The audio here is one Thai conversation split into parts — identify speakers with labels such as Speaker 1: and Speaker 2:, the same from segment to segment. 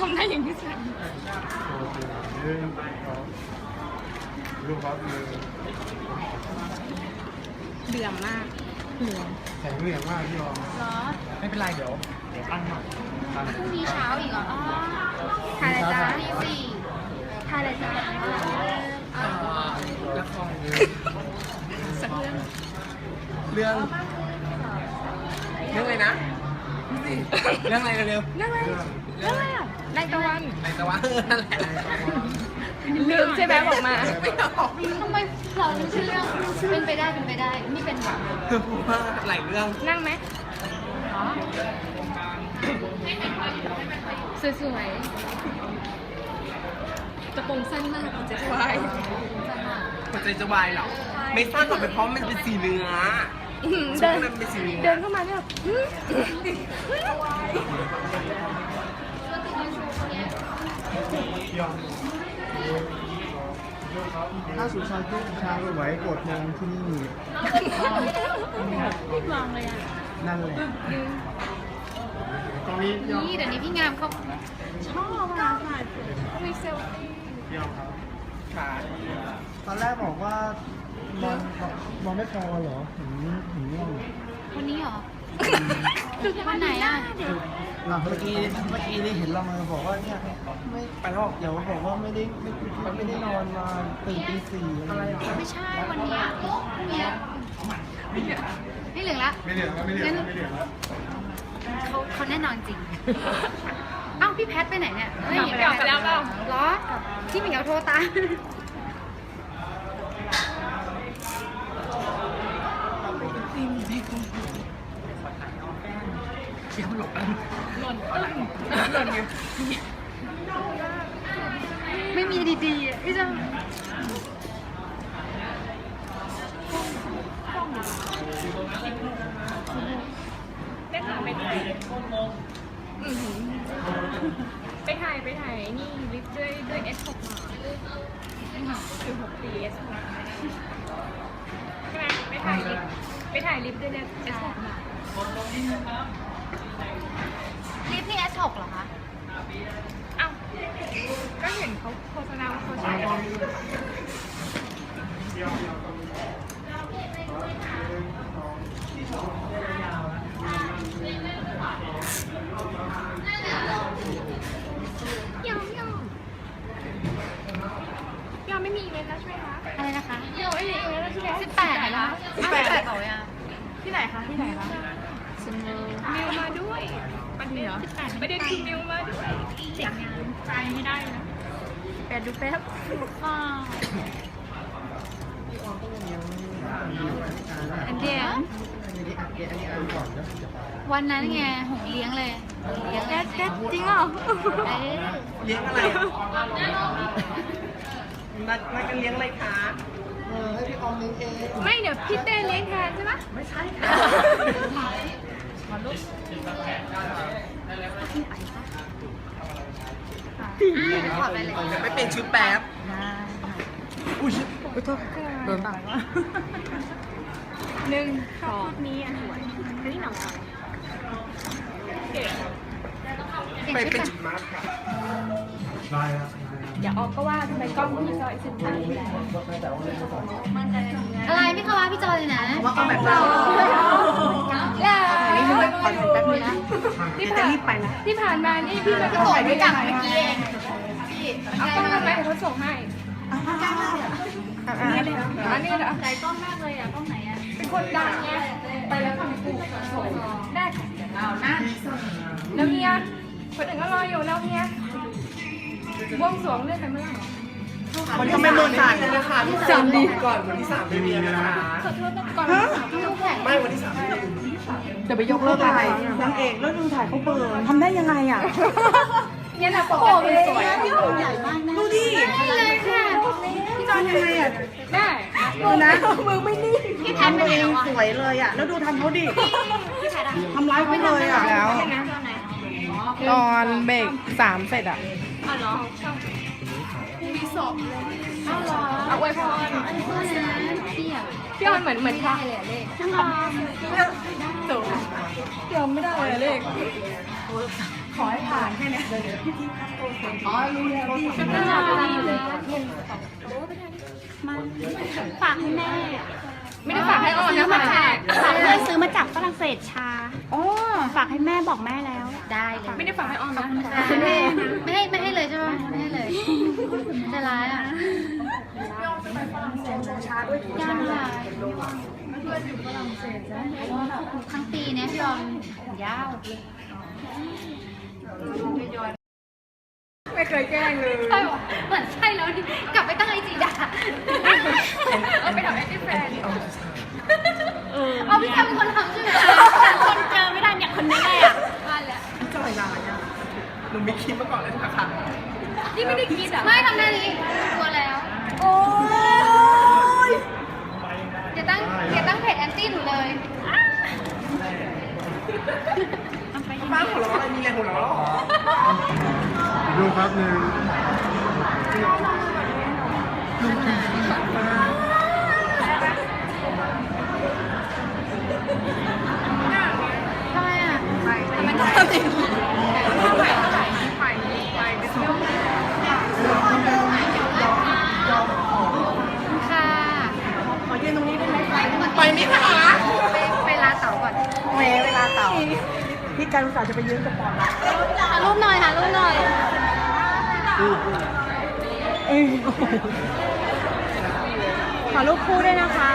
Speaker 1: ทำได้อย่างที่สุด
Speaker 2: โอเคหนึ่งสองรูปครับหนึ่ง
Speaker 1: เหลื่อมมากเหลือม
Speaker 2: แสงเหลี่ยมากพี่ออม
Speaker 1: เหรอ
Speaker 3: ไม่เป็นไรเดี๋ยวเดี๋ยวตั้งใหม่
Speaker 2: ตั้ง
Speaker 4: พรุ่งนี้เช้าอีกเหรออ๋อ
Speaker 1: ถ่ายอะไรจ้า
Speaker 4: ตีสี่
Speaker 1: ถ่ายอะไรจ้า
Speaker 3: อ่อละคร
Speaker 1: สักเรื่อง
Speaker 3: เรื่องเรื่องอะไรนะพูดสิเรื่องอะไรเร็ว
Speaker 1: นั่นอะไรนั่นอะไร อะนายตะวัน
Speaker 3: ๆในแต่ว่าเออนั่นแหละ
Speaker 1: ลืมใช่ไหมบอกมา
Speaker 3: ไม่ออก
Speaker 4: ทำไมเราไม่ใช่เรื่องเป็นไปได้เป็นไปได้ นี่เป็นแบบ
Speaker 3: คือพูดว่าหลายเรื่อง
Speaker 1: นั่งไหมสวยๆกระโปรงสั้นมากเจ๊วาย
Speaker 3: หัวใจจะวายเหรอ ไม่สั้นหรอกเป็นเพราะมันเป็นสีเนื้อ
Speaker 1: อื้อหือ
Speaker 3: ช่ว
Speaker 1: เดิ
Speaker 3: ง
Speaker 1: น
Speaker 3: นั้นเป็นสีเนื้อ
Speaker 1: เดินเข้ามาเนี่ยแบบอื้อ
Speaker 2: ถ้าสุชาติทุกชาไว้กดมองที่นี่
Speaker 1: ลองเลยอะ
Speaker 2: นั่นแหละตรงนี้พี่ออม
Speaker 4: นี่เดี๋ยวนี้พี่งามเขา
Speaker 1: ชอบอะถ่ายมีเซลฟี่
Speaker 2: พี่ออมครับ
Speaker 3: ขา
Speaker 2: ตอนแรกบอกว่าบอลบอลไม่พอเหรอถึงถึงง่วง
Speaker 4: คนนี้เหรอ คนไหนอะ
Speaker 2: อะเมื่อกี้เมื่อกี้นี่เห็นเรามาบอกว่าเนี่ยไม่
Speaker 3: ไปแล้ว
Speaker 2: เดี๋ยวบอกว่าไม่ได้ไม่ไม่ได้นอนมาตื่นตีสี่อะไรอะ
Speaker 4: ไม่ใช่วันนี้เนี่ยไม่เหลืองละ
Speaker 2: ไม่เหลือแล้วไม่เหลือแล้วไม่เหลือแล้ว
Speaker 4: เขาเขาแน่นอนจริง เอ้าพี่แพทไปไหนเนี่ย
Speaker 1: กลับไปแล้วไปแล้วเปล่า
Speaker 4: เหรอที่เหมียวโทรตาม
Speaker 3: เดี๋ยวหลบกัน
Speaker 1: หล่นตึ้งหล่นไง
Speaker 4: ไม่มีดีๆอะพี่จะ
Speaker 1: ได้ถายไปถ่ายไปถ่ายไปถ่ายนี่ลิฟด้วยด้วย S6 มาคือ6ปี S6 ใช่ไหมไปถ่ายลิฟไปถ่ายลิฟด้วย S6 มา
Speaker 4: รีบพี่ S6 เหรอคะ
Speaker 1: อ้าวก็เห็นเขาโฆษณาว่าเขาใช้ยอมยอมยอมไม่มีอีเวนต์แล้วใช่ไหมคะ
Speaker 4: อะไรนะคะ
Speaker 1: ยอมไม่มีอีเวนต์แล้วใช่ไหม
Speaker 4: สิบแปดเหรอสิบแปดเขาอะ
Speaker 1: ที่ไหนคะที่ไหนคะ
Speaker 4: สมมติ
Speaker 1: มิวมาด้วยประเด็นประเด็นคือมิวมาด้วยเจ๋งงานใจไม่ได้นะแปดดูแป๊บ
Speaker 4: อ่าอันเดียว
Speaker 2: อันนี้อันนี้อันนี้อ่านก่อนแล้วจะไป
Speaker 4: วันนั้นไงหงเลี้ยงเลยเลี้ยง
Speaker 1: แก๊สแก๊สจริงเหรอ
Speaker 4: เอ๊ะ
Speaker 3: เลี้ยงอะไรอะนัดนัดกันเลี้ยงอะไรคะ
Speaker 2: เออให้พี่ออมเลี้ยงเอง
Speaker 1: ไม่เดี๋ยวพี่เต้เลี้ยงแทนใช่ไหม
Speaker 3: ไม่ใช่ค่ะ
Speaker 4: ถอดไปเลย
Speaker 3: เดี๋ยวไปเปลี่ยนชุดแป๊บอุ้ยขอโทษโดนปาก
Speaker 1: หนึ่งสองนี้อะสวยอันนี้หนังเก๋
Speaker 3: ไปเป็นจุดมาร์คค่ะ
Speaker 2: ได้ครับ
Speaker 1: อย่าออกก็ว่าทำไมกล้องพี่จอยสิบตันแล้ว
Speaker 4: อะไรไม่เข้าว่าพี่จอยเลยนะ
Speaker 3: ว่าเอาแบบเรา
Speaker 1: อย่า
Speaker 4: นี่คือขอถ่ายแป๊บนึงนะ
Speaker 1: ที่ผ่านไปนะที่ผ่านมานี่พี่มา
Speaker 4: ก็
Speaker 1: ก็
Speaker 4: บอ
Speaker 1: ถ่ากย
Speaker 4: ด้
Speaker 1: ด้
Speaker 4: ว
Speaker 1: วยย
Speaker 4: กั
Speaker 1: กันน
Speaker 4: เมื่อกี้เองพี่
Speaker 1: เอากล้องมาไหมเดี๋ยวเขาส่งให้อันนี้เลยอันนี้เหรอ
Speaker 4: ใจกล้องมากเลยอะกล้องไหนอะ
Speaker 1: เป็นคนดังไงไปแล้วทำกูส่งได้ค่ะ
Speaker 4: เอานะ
Speaker 1: แล้วเฮียคนอื่นก็รออยู่แล้วเฮียบวงสรวงเรื่องกันเมื่อไหร่
Speaker 3: วันที่ไม่มือสามนะคะสามดีก่อนวันที่สามไม่มีนะคะ
Speaker 1: ขอโทษก่อน
Speaker 4: ลูกแข่ง
Speaker 3: ไม่วันที่สามไม่มี
Speaker 5: จะไปยกเลิกอะไรนางเอกแล้วดูถ่ายเขาเปิดทำได้ยังไงอะ
Speaker 1: เนี่ยนะปกติสวย
Speaker 4: ใหญ่มากนะ
Speaker 5: ดูดิ
Speaker 4: เลยค่ะ
Speaker 5: พี่จอยยังไงอะ
Speaker 1: ได้
Speaker 5: ดูนะมือไม่นิ่ง
Speaker 4: พี่แพทไปไหนแล้วอะ
Speaker 5: สวยเลยอะแล้วดูทำเขาดิ
Speaker 4: พี่แพทอะ
Speaker 5: ทำร้ายเขาเลยอะแล้ว
Speaker 4: ตอนไหน
Speaker 5: ตอนเบรกสามเสร็จอะ
Speaker 4: อ๋อเหรอ
Speaker 1: มีศพ
Speaker 4: เอาเหรอ
Speaker 1: เอาไว้พร
Speaker 4: พี่อะ
Speaker 1: พี่ออนเหมือนเหมือนค่ะ
Speaker 4: เลยเลข
Speaker 1: สูงยอมไม่ได้เลยเลขขอให้ผ่าน
Speaker 3: อ๋อรู้แล้วรู้
Speaker 1: น่า
Speaker 3: แล้ว
Speaker 1: รักดีเลย
Speaker 5: มาฝากให้แม่
Speaker 1: ไม่ได้ฝากให้ออนนะ
Speaker 5: มา
Speaker 1: ฝาก
Speaker 5: จากฝากเลยซื้อมาจากฝรั่งเศสชา
Speaker 4: โอ้
Speaker 5: ฝากให้แม่บอกแม่แล้ว
Speaker 4: ได้เลย
Speaker 1: ไม่ได้ฝากให้ออนนะ
Speaker 4: ไม่ให้ไม่ให้เลยใช่ไหมไม่ให้เลย จะร้ายอะยากอะทั้งปีเนี้ยพี่ออมยาว
Speaker 1: ไม่เคยแกล้งเลย
Speaker 4: ใช่ปะเหมือนใช่แล้วนี่กลับไปตั้งไอจีด่า
Speaker 1: เอาไปทำให้แฟน
Speaker 4: เอาพี่แคมเป็นคนทำใช่ไหม
Speaker 5: คนเจอไม่ได้เนี่ยคนนี้เลยอะ
Speaker 4: ว่าแหละ
Speaker 3: จอยนานอะหนูมีคลิปมาก่อนเลยนะคะ
Speaker 1: นี่ไม่ได้ คิดอะ
Speaker 4: ไม่ทำหน้านี้กลัวแล้ว
Speaker 5: โอ้ย
Speaker 4: อย่าตั้งอย่าตั้งเพจแอนตี้หนูเลย
Speaker 3: ป้าหัวเราะอะไรมีแรงหัวเราะ
Speaker 2: ดูครับหนึ่ง
Speaker 4: ทำไมอะ
Speaker 1: มันทำเป็นไปไปไปไปเที่ยว
Speaker 4: ค่ะ
Speaker 5: ขอยืนตรงนี้ได้ไหมคะ
Speaker 3: ไปไหมคะ
Speaker 4: ไปไปลาเต่าก่อน
Speaker 5: เวเวลาเต่าพี่การอุตส่าห์จะไปยืนสปอร์ตละ
Speaker 4: หารูปหน่อยหารูปหน่อย
Speaker 5: ขอรูปคู่ด้วยนะคะ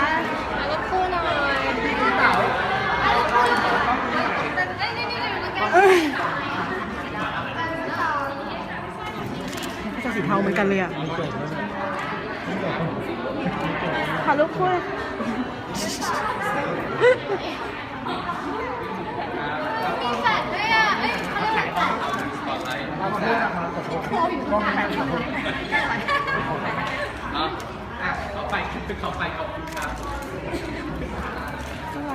Speaker 4: หารถคู่หน่อยเต่าหารถคู่เอ้ยนี่นี่นี่อยู่ตรงกลาง
Speaker 5: จะสีเทาเหมือนกันเลยอะขอรูปคู่
Speaker 4: มีแฟดด้วยอะเอ้ยเขาเรียกว่าแฟด
Speaker 3: อะเข้าไปคือเข้าไปขอบคุณครับ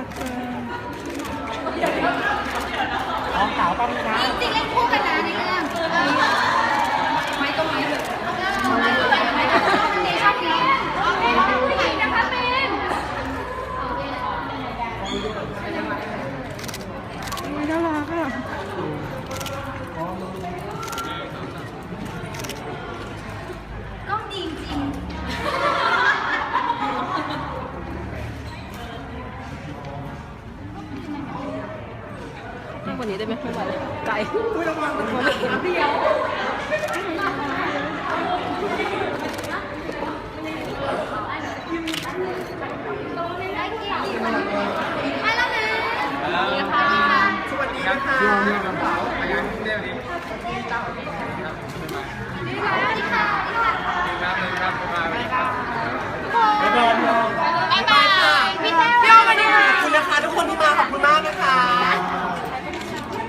Speaker 2: น้องสาวต้องนะ
Speaker 4: จริงๆเล่นคู่กันนะในเรื่องไม่ต้องไม่เลยชอบนี้ผู้หญิงนะคะเป็น
Speaker 5: ไม่น่ารักอะ
Speaker 4: ก็ดีจริง
Speaker 1: มากกว่านี้ได้ไหมไม่ไหวเลยไกล
Speaker 3: อุ้ยระวังมันเดียว
Speaker 4: ได้เกี่ยวไปแล้วนะนี่ค่ะ
Speaker 3: สวัสดีนะคะพี่ออมเนี่ยกระเป๋าอายุเรียกดิ
Speaker 4: นี่ค่ะนี่ค่ะนี่ค่ะ
Speaker 3: ครับเลยครับมาเลยครับ
Speaker 4: บ๊ายบายบ๊ายบายพี่แก้ว
Speaker 3: พี่ออมาดีคุณนะคะทุกคนที่มาขอบคุณมากนะคะ